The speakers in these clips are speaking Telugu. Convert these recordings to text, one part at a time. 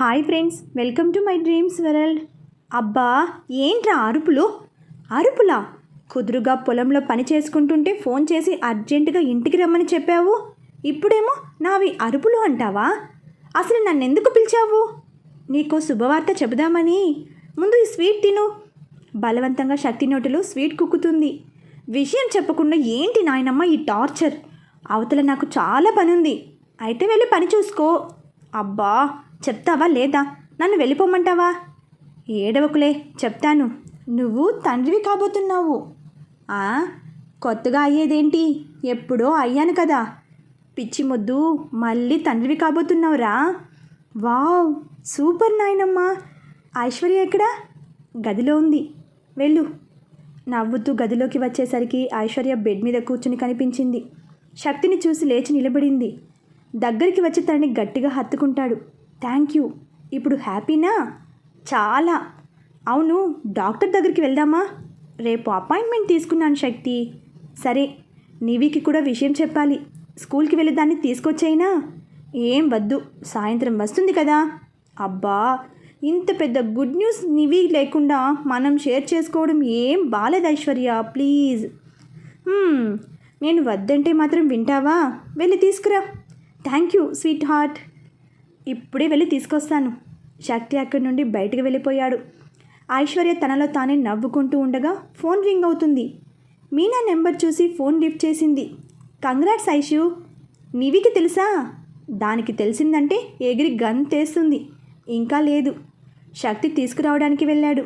Hi friends welcome to my dreams world. అబ్బా ఏంట్రా అరుపులు? అరుపులా? కుదురుగా పొలంలో పని చేసుకుంటుంటే ఫోన్ చేసి అర్జెంటుగా ఇంటికి రమ్మని చెప్పావు? ఇప్పుడేమో నావి అరుపులు అంటావా? అసలు నన్ను ఎందుకు పిలిచావు? నీకు శుభవార్త చెబుదామని. ముందు ఈ స్వీట్ తిను. బలవంతంగా శక్తి నోటిలో స్వీట్ కుక్కుతుంది. విషయం చెప్పకుండా ఏంటి నాయనమ్మ ఈ టార్చర్? అవతల నాకు చాలా పని ఉంది అయితే వెళ్ళి పని చూసుకో. అబ్బా చెప్తావా లేదా? నన్ను వెళ్ళిపోమంటావా? ఏడవకులే చెప్తాను. నువ్వు తండ్రివి కాబోతున్నావు. ఆ? కొత్తగా అయ్యేదేంటి? ఎప్పుడో అయ్యాను కదా. పిచ్చి ముద్దు మళ్ళీ తండ్రివి కాబోతున్నావురా? వావ్ సూపర్ నాయనమ్మ. ఐశ్వర్య ఎక్కడా? గదిలో ఉంది. వెళ్ళు. నవ్వుతూ గదిలోకి వచ్చేసరికి ఐశ్వర్య బెడ్ మీద కూర్చుని కనిపించింది. శక్తిని చూసి లేచి నిలబడింది. దగ్గరికి వచ్చి తనని గట్టిగా హత్తుకుంటాడు. Thank you. ఇప్పుడు హ్యాపీనా? చాలా. అవును డాక్టర్ దగ్గరికి వెళ్దామా? రేపు అపాయింట్మెంట్ తీసుకున్నాను శక్తి. సరే నీవికి కూడా విషయం చెప్పాలి. స్కూల్కి వెళ్ళి దాన్ని తీసుకొచ్చేయినా? ఏం వద్దు సాయంత్రం వస్తుంది కదా. అబ్బా ఇంత పెద్ద గుడ్ న్యూస్ నివి లేకుండా మనం షేర్ చేసుకోవడం ఏం బాలేదు ఐశ్వర్య ప్లీజ్. నేను వద్దంటే మాత్రం వింటావా? వెళ్ళి తీసుకురా. Thank you sweetheart. ఇప్పుడే వెళ్ళి తీసుకొస్తాను. శక్తి అక్కడి నుండి బయటకు వెళ్ళిపోయాడు. ఐశ్వర్య తనలో తానే నవ్వుకుంటూ ఉండగా ఫోన్ రింగ్ అవుతుంది. మీనా నెంబర్ చూసి ఫోన్ లిఫ్ట్ చేసింది. కంగ్రాట్స్ ఐషు నివికి తెలుసా? దానికి తెలిసిందంటే ఎగిరి గన్ తెస్తుంది. ఇంకా లేదు. శక్తి తీసుకురావడానికి వెళ్ళాడు.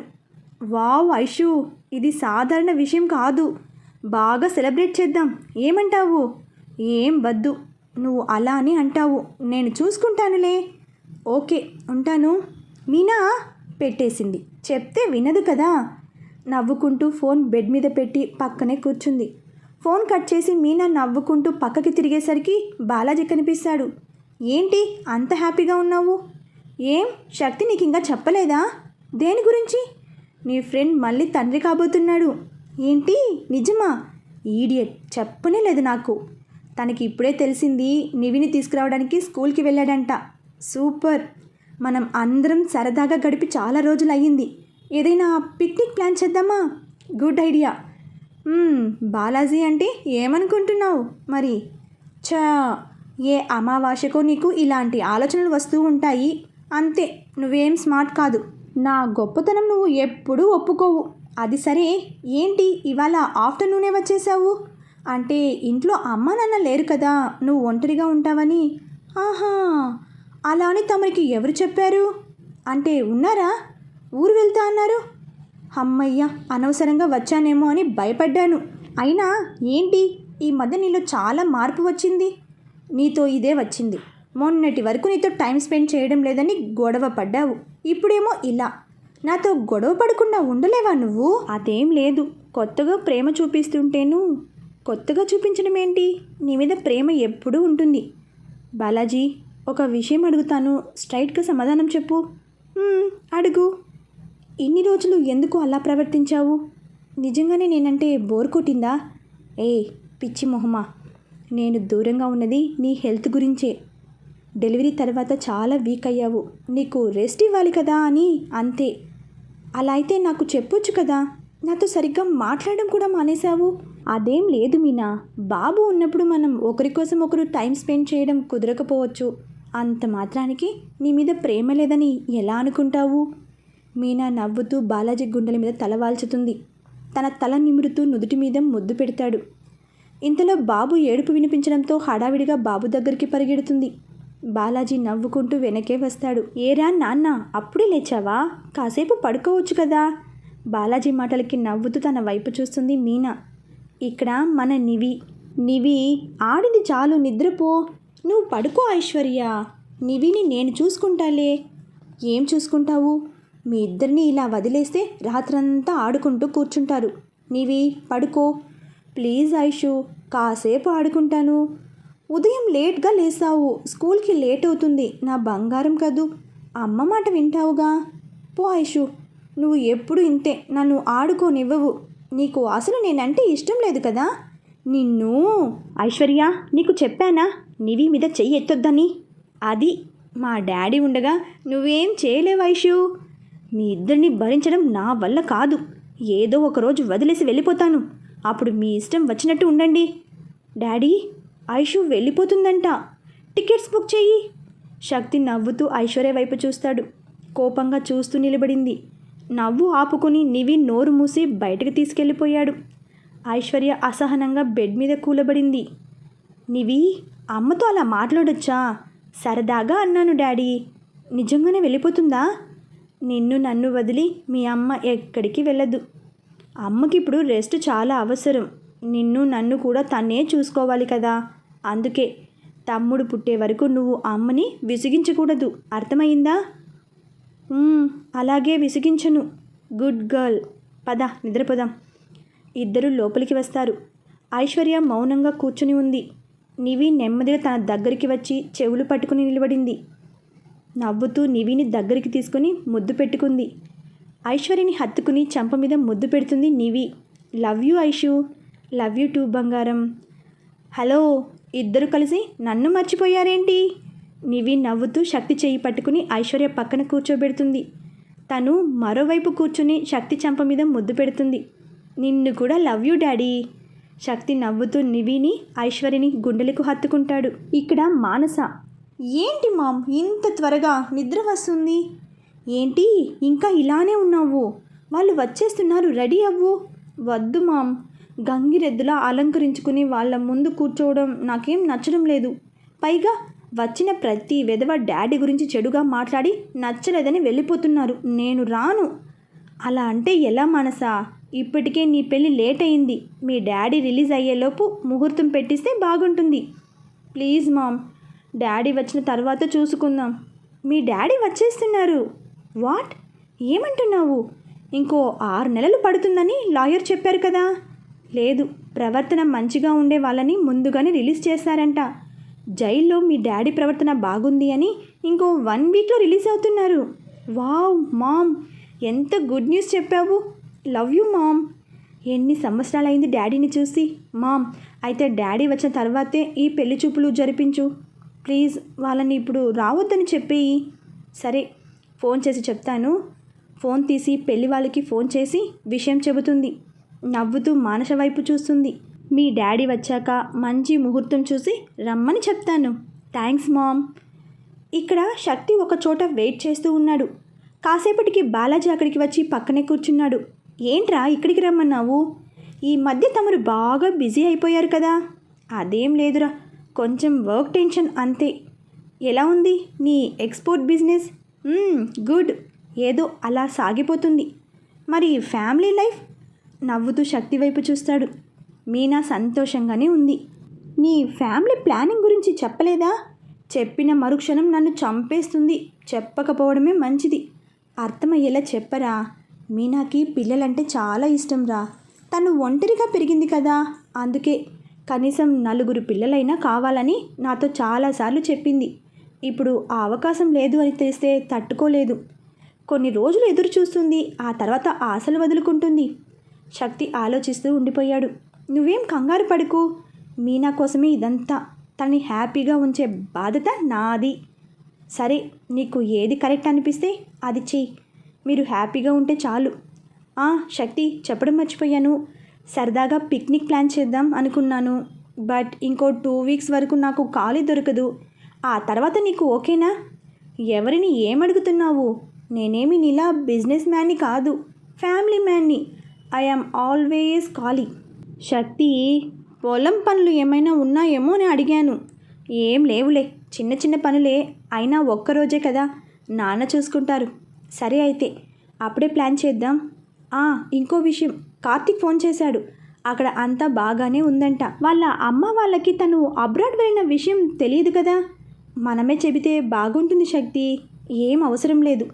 వావ్ ఐషు ఇది సాధారణ విషయం కాదు. బాగా సెలబ్రేట్ చేద్దాం. ఏమంటావు? ఏం వద్దు. నువ్వు అలా అని అంటావు. నేను చూసుకుంటానులే. ఓకే ఉంటాను. మీనా? పెట్టేసింది. చెప్తే వినదు కదా. నవ్వుకుంటూ ఫోన్ బెడ్ మీద పెట్టి పక్కనే కూర్చుంది. ఫోన్ కట్ చేసి మీనా నవ్వుకుంటూ పక్కకి తిరిగేసరికి బాలాజీ కనిపిస్తాడు. ఏంటి అంత హ్యాపీగా ఉన్నావు? ఏం శక్తి నీకు ఇంకా చెప్పలేదా? దేని గురించి? నీ ఫ్రెండ్ మళ్ళీ తండ్రి కాబోతున్నాడు. ఏంటి నిజమా? ఈడియట్ చెప్పనే లేదు నాకు. తనకి ఇప్పుడే తెలిసింది నివిని తీసుకురావడానికి స్కూల్కి వెళ్ళాడంట. సూపర్. మనం అందరం సరదాగా గడిపి చాలా రోజులు అయ్యింది ఏదైనా పిక్నిక్ ప్లాన్ చేద్దామా? Good idea. బాలాజీ అంటే ఏమనుకుంటున్నావు? మరి? చా ఏ అమావాస్యకో నీకు ఇలాంటి ఆలోచనలు వస్తూ ఉంటాయి. అంతే నువ్వేం స్మార్ట్ కాదు. నా గొప్పతనం నువ్వు ఎప్పుడూ ఒప్పుకోవు. అది సరే ఏంటి ఇవాళ ఆఫ్టర్నూనే వచ్చేసావు అంటే ఇంట్లో అమ్మ నాన్న లేరు కదా నువ్వు ఒంటరిగా ఉంటావని. ఆహా అలా అని తమరికి ఎవరు చెప్పారు? అంటే ఉన్నారా? ఊరు వెళ్తా అన్నారు. అమ్మయ్య అనవసరంగా వచ్చానేమో అని భయపడ్డాను. అయినా ఏంటి ఈ మధ్య నీలో చాలా మార్పు వచ్చింది. నీతో ఇదే వచ్చింది. మొన్నటి వరకు నీతో టైం స్పెండ్ చేయడం లేదని గొడవ పడ్డావు. ఇప్పుడేమో ఇలా. నాతో గొడవ పడకుండా ఉండలేవా నువ్వు? అదేం లేదు. కొత్తగా ప్రేమ చూపిస్తుంటేను కొత్తగా చూపించడం ఏంటి నీ మీద ప్రేమ ఎప్పుడూ ఉంటుంది. బాలాజీ ఒక విషయం అడుగుతాను. స్ట్రైట్గా సమాధానం చెప్పు. అడుగు. ఇన్ని రోజులు ఎందుకు అలా ప్రవర్తించావు? నిజంగానే నేనంటే బోర్ కొట్టిందా? ఏ పిచ్చి మొహమా. నేను దూరంగా ఉన్నది నీ హెల్త్ గురించే. డెలివరీ తర్వాత చాలా వీక్ అయ్యావు. నీకు రెస్ట్ ఇవ్వాలి కదా అని అంతే. అలా అయితే నాకు చెప్పొచ్చు కదా? నాతో సరిగ్గా మాట్లాడడం కూడా మానేశావు? అదేం లేదు మీనా. బాబు ఉన్నప్పుడు మనం ఒకరి కోసం ఒకరు టైం స్పెండ్ చేయడం కుదరకపోవచ్చు. అంత మాత్రానికి నీ మీద ప్రేమ లేదని ఎలా అనుకుంటావు? మీనా నవ్వుతూ బాలాజీ గుండెల మీద తల వాల్చుతుంది. తన తల నిమురుతూ నుదుటి మీద ముద్దు పెడతాడు. ఇంతలో బాబు ఏడుపు వినిపించడంతో హడావిడిగా బాబు దగ్గరికి పరిగెడుతుంది. బాలాజీ నవ్వుకుంటూ వెనకే వస్తాడు. ఏరా నాన్న అప్పుడే లేచావా? కాసేపు పడుకోవచ్చు కదా? బాలాజీ మాటలకి నవ్వుతూ తన వైపు చూస్తుంది మీనా. ఇక్కడ మన నివి. నివి ఆడింది చాలు నిద్రపో. నువ్వు పడుకో ఐశ్వర్య. నివిని నేను చూసుకుంటాలే. ఏం చూసుకుంటావు? మీ ఇద్దరిని ఇలా వదిలేస్తే రాత్రంతా ఆడుకుంటూ కూర్చుంటారు. నీవి పడుకో. ప్లీజ్ ఐషు కాసేపు ఆడుకుంటాను. ఉదయం లేట్గా లేసావు. స్కూల్కి లేట్ అవుతుంది. నా బంగారం కదూ. అమ్మ మాట వింటావుగా. పో ఐషు. నువ్వు ఎప్పుడు ఇంతే. నన్ను ఆడుకోనివ్వవు. నీకు అసలు నేనంటే ఇష్టం లేదు కదా. నిన్ను ఐశ్వర్య నీకు చెప్పానా? నివి మీద చెయ్యి ఎత్తొద్దని. అది మా డాడీ ఉండగా నువ్వేం చేయలేవు ఐషు. మీ ఇద్దరిని భరించడం నా వల్ల కాదు. ఏదో ఒకరోజు వదిలేసి వెళ్ళిపోతాను. అప్పుడు మీ ఇష్టం వచ్చినట్టు ఉండండి. డాడీ ఐషు వెళ్ళిపోతుందంట. టికెట్స్ బుక్ చెయ్యి. శక్తి నవ్వుతూ ఐశ్వర్య వైపు చూస్తాడు. కోపంగా చూస్తూ నిలబడింది. నవ్వు ఆపుకుని నివి నోరు మూసి బయటకు తీసుకెళ్ళిపోయాడు. ఐశ్వర్య అసహనంగా బెడ్ మీద కూలబడింది. నివి అమ్మతో అలా మాట్లాడొచ్చా? సరదాగా అన్నాను డాడీ. నిజంగానే వెళ్ళిపోతుందా? నిన్ను నన్ను వదిలి మీ అమ్మ ఎక్కడికి వెళ్ళదు. అమ్మకి ఇప్పుడు రెస్ట్ చాలా అవసరం. నిన్ను నన్ను కూడా తన్నే చూసుకోవాలి కదా. అందుకే తమ్ముడు పుట్టే వరకు నువ్వు అమ్మని విసిగించకూడదు. అర్థమైందా? అలాగే విసిగించను. Good girl. పద నిద్రపోదాం. ఇద్దరు లోపలికి వస్తారు. ఐశ్వర్య మౌనంగా కూర్చుని ఉంది. నివి నెమ్మదిగా తన దగ్గరికి వచ్చి చెవులు పట్టుకుని నిలబడింది. నవ్వుతూ నివిని దగ్గరికి తీసుకుని ముద్దు పెట్టుకుంది. ఐశ్వర్యని హత్తుకుని చంప మీద ముద్దు పెడుతుంది Nivi. Love you Aishu. Love you too బంగారం. హలో ఇద్దరు కలిసి నన్ను మర్చిపోయారేంటి? నివి నవ్వుతూ శక్తి చేయి పట్టుకుని ఐశ్వర్య పక్కన కూర్చోబెడుతుంది. తను మరోవైపు కూర్చుని శక్తి చంప మీద ముద్దు పెడుతుంది. నిన్ను కూడా లవ్ యూ డాడీ శక్తి నవ్వుతూ నివిని ఐశ్వర్యని గుండెలకు హత్తుకుంటాడు. ఇక్కడ మానస. ఏంటి మామ్? ఇంత త్వరగా నిద్ర వస్తుంది? ఏంటి ఇంకా ఇలానే ఉన్నావు. వాళ్ళు వచ్చేస్తున్నారు. రెడీ అవ్వు. వద్దు మామ్. గంగిరెద్దులా అలంకరించుకుని వాళ్ళ ముందు కూర్చోవడం నాకేం నచ్చడం లేదు. పైగా వచ్చిన ప్రతి విధవ డాడీ గురించి చెడుగా మాట్లాడి నచ్చలేదని వెళ్ళిపోతున్నారు. నేను రాను. అలా అంటే ఎలా మనసా? ఇప్పటికే నీ పెళ్ళి లేట్ అయింది. మీ డాడీ రిలీజ్ అయ్యేలోపు ముహూర్తం పెట్టిస్తే బాగుంటుంది. Please ma'am. డాడీ వచ్చిన తర్వాత చూసుకుందాం. మీ డాడీ వచ్చేస్తున్నారు. వాట్? ఏమంటున్నావు? ఇంకో ఆరు నెలలు పడుతుందని లాయర్ చెప్పారు కదా. లేదు ప్రవర్తన మంచిగా ఉండే వాళ్ళని ముందుగానే రిలీజ్ చేస్తారంట జైల్లో మీ డాడీ ప్రవర్తన బాగుంది అని ఇంకో వన్ వీక్లో రిలీజ్ అవుతున్నారు. Wow mom. ఎంత గుడ్ న్యూస్ చెప్పావు. Love you mom. ఎన్ని సంవత్సరాలైంది డాడీని చూసి. మామ్ అయితే డాడీ వచ్చిన తర్వాతే ఈ పెళ్ళి చూపులు జరిపించు. ప్లీజ్ వాళ్ళని ఇప్పుడు రావద్దని చెప్పేయి. సరే ఫోన్ చేసి చెప్తాను. ఫోన్ తీసి పెళ్ళి వాళ్ళకి ఫోన్ చేసి విషయం చెబుతుంది. నవ్వుతూ మానస వైపు చూస్తుంది. మీ డాడీ వచ్చాక మంచి ముహూర్తం చూసి రమ్మని చెప్తాను. Thanks mom. ఇక్కడ శక్తి ఒక చోట వెయిట్ చేస్తూ ఉన్నాడు. కాసేపటికి బాలాజీ అక్కడికి వచ్చి పక్కనే కూర్చున్నాడు. ఏంట్రా ఇక్కడికి రమ్మన్నావు? ఈ మధ్య తమరు బాగా బిజీ అయిపోయారు కదా. అదేం లేదురా కొంచెం వర్క్ టెన్షన్ అంతే. ఎలా ఉంది నీ ఎక్స్పోర్ట్ బిజినెస్? గుడ్. ఏదో అలా సాగిపోతుంది. మరి ఫ్యామిలీ లైఫ్? నవ్వుతూ శక్తి వైపు చూస్తాడు. మీనా సంతోషంగానే ఉంది. నీ ఫ్యామిలీ ప్లానింగ్ గురించి చెప్పలేదా? చెప్పిన మరుక్షణం నన్ను చంపేస్తుంది. చెప్పకపోవడమే మంచిది. అర్థమయ్యేలా చెప్పరా? మీనాకి పిల్లలంటే చాలా ఇష్టం రా తను ఒంటరిగా పెరిగింది కదా. అందుకే కనీసం నలుగురు పిల్లలైనా కావాలని నాతో చాలాసార్లు చెప్పింది. ఇప్పుడు ఆ అవకాశం లేదు అని తెలిస్తే తట్టుకోలేదు. కొన్ని రోజులు ఎదురు చూస్తుంది ఆ తర్వాత ఆశలు వదులుకుంటుంది. శక్తి ఆలోచిస్తూ ఉండిపోయాడు. నువ్వేం కంగారు పడుకు. మీనా కోసమే ఇదంతా. తనని హ్యాపీగా ఉంచే బాధ్యత నాది. సరే నీకు ఏది కరెక్ట్ అనిపిస్తే అది చెయ్యి. మీరు హ్యాపీగా ఉంటే చాలు. ఆ శక్తి చెప్పడం మర్చిపోయాను. సరదాగా పిక్నిక్ ప్లాన్ చేద్దాం అనుకున్నాను. బట్ ఇంకో టూ వీక్స్ వరకు నాకు ఖాళీ దొరకదు. ఆ తర్వాత నీకు ఓకేనా? ఎవరిని ఏమడుగుతున్నావు? నేనేమి నీలా బిజినెస్ మ్యాన్ని కాదు. ఫ్యామిలీ మ్యాన్ని. ఐఆమ్ ఆల్వేస్ ఖాళీ. శక్తి పొలం పనులు ఏమైనా ఉన్నాయేమో అని అడిగాను. ఏం లేవులే చిన్న చిన్న పనులే అయినా ఒక్కరోజే కదా నాన్న చూసుకుంటారు. సరే అయితే అప్పుడే ప్లాన్ చేద్దాం. ఆ ఇంకో విషయం కార్తీక్ ఫోన్ చేశాడు. అక్కడ అంతా బాగానే ఉందంట. వాళ్ళ అమ్మ వాళ్ళకి తను అబ్రాడ్ వెళ్ళిన విషయం తెలియదు కదా? మనమే చెబితే బాగుంటుంది శక్తి ఏం అవసరం లేదు.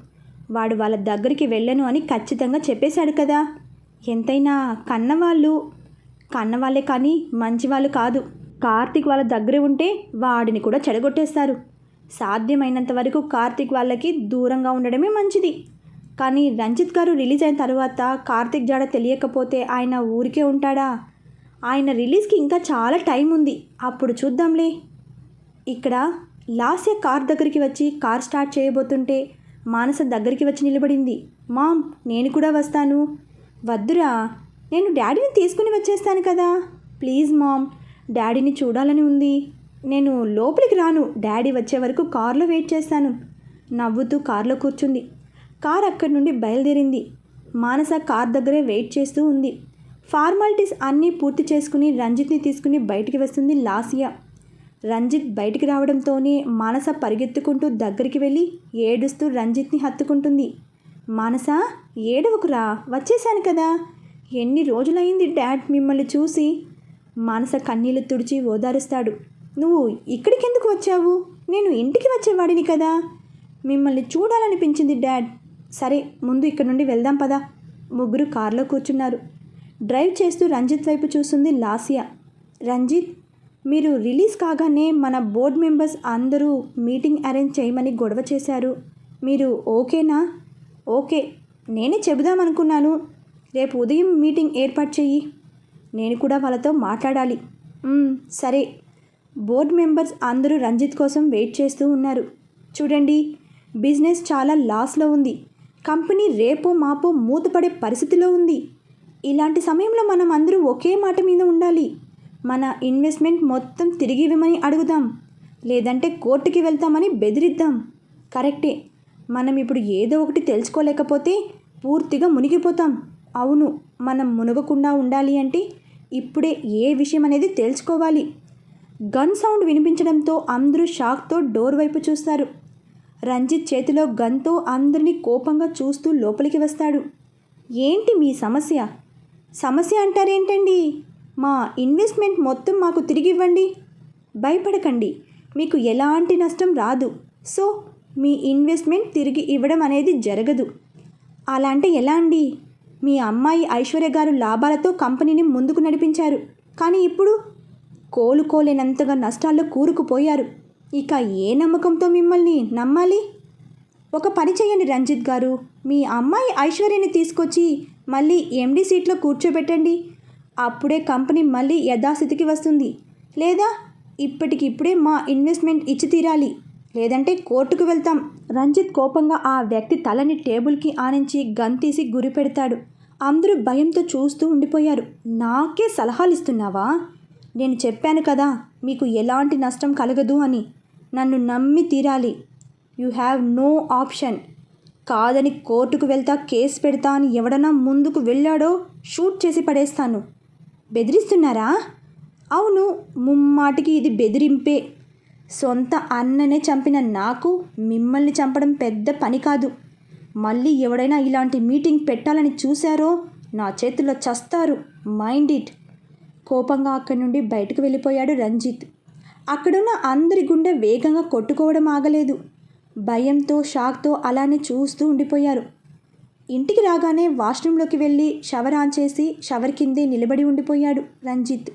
వాడు వాళ్ళ దగ్గరికి వెళ్ళను అని ఖచ్చితంగా చెప్పేశాడు కదా? ఎంతైనా కన్నవాళ్ళు కన్నవాళ్ళే కానీ మంచివాళ్ళు కాదు. కార్తీక్ వాళ్ళ దగ్గర ఉంటే వాడిని కూడా చెడగొట్టేస్తారు. సాధ్యమైనంత వరకు కార్తీక్ వాళ్ళకి దూరంగా ఉండడమే మంచిది. కానీ రంజిత్ గారు రిలీజ్ అయిన తర్వాత కార్తీక్ జాడ తెలియకపోతే ఆయన ఊరికే ఉంటాడా? ఆయన రిలీజ్కి ఇంకా చాలా టైం ఉంది. అప్పుడు చూద్దాంలే. ఇక్కడ లాస్య కార్ దగ్గరికి వచ్చి కార్ స్టార్ట్ చేయబోతుంటే మానస దగ్గరికి వచ్చి నిలబడింది. మామ్ నేను కూడా వస్తాను. వద్దురా నేను డాడీని తీసుకుని వచ్చేస్తాను కదా. ప్లీజ్ మామ్ డాడీని చూడాలని ఉంది. నేను లోపలికి రాను. డాడీ వచ్చే వరకు కారులో వెయిట్ చేస్తాను. నవ్వుతూ కారులో కూర్చుంది. కార్ అక్కడి నుండి బయలుదేరింది. మానస కార్ దగ్గరే వెయిట్ చేస్తూ ఉంది. ఫార్మాలిటీస్ అన్నీ పూర్తి చేసుకుని రంజిత్ని తీసుకుని బయటికి వస్తుంది లాసియా. రంజిత్ బయటికి రావడంతోనే మానస పరిగెత్తుకుంటూ దగ్గరికి వెళ్ళి ఏడుస్తూ రంజిత్ని హత్తుకుంటుంది. మానస ఏడవకురా వచ్చేసాను కదా. ఎన్ని రోజులైంది డాడ్ మిమ్మల్ని చూసి? మానస కన్నీళ్ళు తుడిచి ఓదారుస్తాడు. నువ్వు ఇక్కడికి ఎందుకు వచ్చావు? నేను ఇంటికి వచ్చేవాడిని కదా. మిమ్మల్ని చూడాలనిపించింది డాడ్. సరే ముందు ఇక్కడ నుండి వెళ్దాం పదా. ముగ్గురు కారులో కూర్చున్నారు. డ్రైవ్ చేస్తూ రంజిత్ వైపు చూస్తుంది లాసియా. రంజిత్ మీరు రిలీజ్ కాగానే మన బోర్డ్ మెంబర్స్ అందరూ మీటింగ్ అరేంజ్ చేయమని గొడవ చేశారు. మీరు ఓకేనా? ఓకే నేనే చెబుదామనుకున్నాను. రేపు ఉదయం మీటింగ్ ఏర్పాటు చెయ్యి. నేను కూడా వాళ్ళతో మాట్లాడాలి. సరే. బోర్డ్ మెంబర్స్ అందరూ రంజిత్ కోసం వెయిట్ చేస్తూ ఉన్నారు. చూడండి బిజినెస్ చాలా లాస్లో ఉంది. కంపెనీ రేపో మాపో మూతపడే పరిస్థితిలో ఉంది. ఇలాంటి సమయంలో మనం అందరూ ఒకే మాట మీద ఉండాలి. మన ఇన్వెస్ట్మెంట్ మొత్తం తిరిగి ఇవ్వమని అడుగుదాం. లేదంటే కోర్టుకి వెళ్తామని బెదిరిద్దాం. కరెక్టే. మనం ఇప్పుడు ఏదో ఒకటి తెలుసుకోలేకపోతే పూర్తిగా మునిగిపోతాం. అవును మనం మునగకుండా ఉండాలి అంటే ఇప్పుడే ఏ విషయం అనేది తెలుసుకోవాలి గన్ సౌండ్ వినిపించడంతో అందరూ షాక్తో డోర్ వైపు చూస్తారు. రంజిత్ చేతిలో గన్తో అందరినీ కోపంగా చూస్తూ లోపలికి వస్తాడు. ఏంటి మీ సమస్య? సమస్య అంటారేంటండి? మా ఇన్వెస్ట్మెంట్ మొత్తం మాకు తిరిగి ఇవ్వండి భయపడకండి మీకు ఎలాంటి నష్టం రాదు. సో మీ ఇన్వెస్ట్మెంట్ తిరిగి ఇవ్వడం అనేది జరగదు. అలా అంటే ఎలా అండి? మీ అమ్మాయి ఐశ్వర్య గారు లాభాలతో కంపెనీని ముందుకు నడిపించారు. కానీ ఇప్పుడు కోలుకోలేనంతగా నష్టాల్లో కూరుకుపోయారు. ఇక ఏ నమ్మకంతో మిమ్మల్ని నమ్మాలి? ఒక పని చేయండి రంజిత్ గారు. మీ అమ్మాయి ఐశ్వర్యని తీసుకొచ్చి మళ్ళీ ఎండి సీట్లో కూర్చోబెట్టండి. అప్పుడే కంపెనీ మళ్ళీ యథాస్థితికి వస్తుంది. లేదా ఇప్పటికిప్పుడే మా ఇన్వెస్ట్మెంట్ ఇచ్చి తీరాలి లేదంటే కోర్టుకు వెళ్తాం. రంజిత్ కోపంగా ఆ వ్యక్తి తలని టేబుల్కి ఆనించి గన్ తీసి గురి పెడతాడు. అందరూ భయంతో చూస్తూ ఉండిపోయారు. నాకే సలహాలు ఇస్తున్నావా? నేను చెప్పాను కదా మీకు ఎలాంటి నష్టం కలగదు అని. నన్ను నమ్మి తీరాలి. You have no option. కాదని కోర్టుకు వెళ్తా కేసు పెడతా అని ఎవడన్నా ముందుకు వెళ్ళాడో షూట్ చేసి పడేస్తాను. బెదిరిస్తున్నారా? అవును ముమ్మాటికి ఇది బెదిరింపే. సొంత అన్ననే చంపిన నాకు మిమ్మల్ని చంపడం పెద్ద పని కాదు. మళ్ళీ ఎవడైనా ఇలాంటి మీటింగ్ పెట్టాలని చూశారో నా చేతుల్లో చస్తారు. Mind it. కోపంగా అక్కడి నుండి బయటకు వెళ్ళిపోయాడు రంజిత్. అక్కడున్న అందరి గుండె వేగంగా కొట్టుకోవడం ఆగలేదు. భయంతో షాక్తో అలానే చూస్తూ ఉండిపోయారు. ఇంటికి రాగానే వాష్రూమ్లోకి వెళ్ళి షవర్ ఆన్ చేసి షవర్ కిందే నిలబడి ఉండిపోయాడు రంజిత్.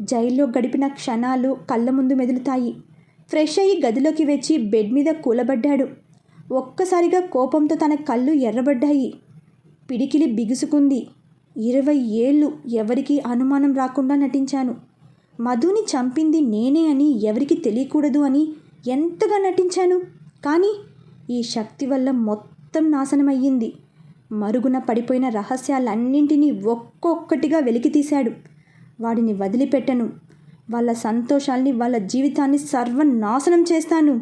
జైల్లో గడిపిన క్షణాలు కళ్ళ ముందు మెదులుతాయి. ఫ్రెష్ అయ్యి గదిలోకి వచ్చి బెడ్ మీద కూలబడ్డాడు. ఒక్కసారిగా కోపంతో తన కళ్ళు ఎర్రబడ్డాయి. పిడికిలి బిగుసుకుంది. ఇరవై ఏళ్ళు ఎవరికీ అనుమానం రాకుండా నటించాను. మధుని చంపింది నేనే అని ఎవరికి తెలియకూడదు అని ఎంతగా నటించాను? కానీ ఈ శక్తి వల్ల మొత్తం నాశనమయ్యింది. మరుగున పడిపోయిన రహస్యాలన్నింటినీ ఒక్కొక్కటిగా వెలికి తీశాడు వాడిని వదిలిపెట్టను. వాళ్ళ సంతోషాల్ని వాళ్ళ జీవితాన్ని సర్వనాశనం చేస్తాను.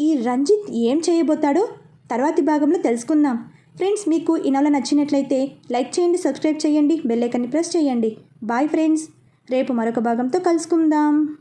ఈ రంజిత్ ఏం చేయబోతాడో తర్వాతి భాగంలో తెలుసుకుందాం. ఫ్రెండ్స్ మీకు ఈ నవల నచ్చినట్లయితే లైక్ చేయండి సబ్స్క్రైబ్ చేయండి బెల్లైకన్ని ప్రెస్ చేయండి. Bye friends. రేపు మరొక భాగంతో కలుసుకుందాం.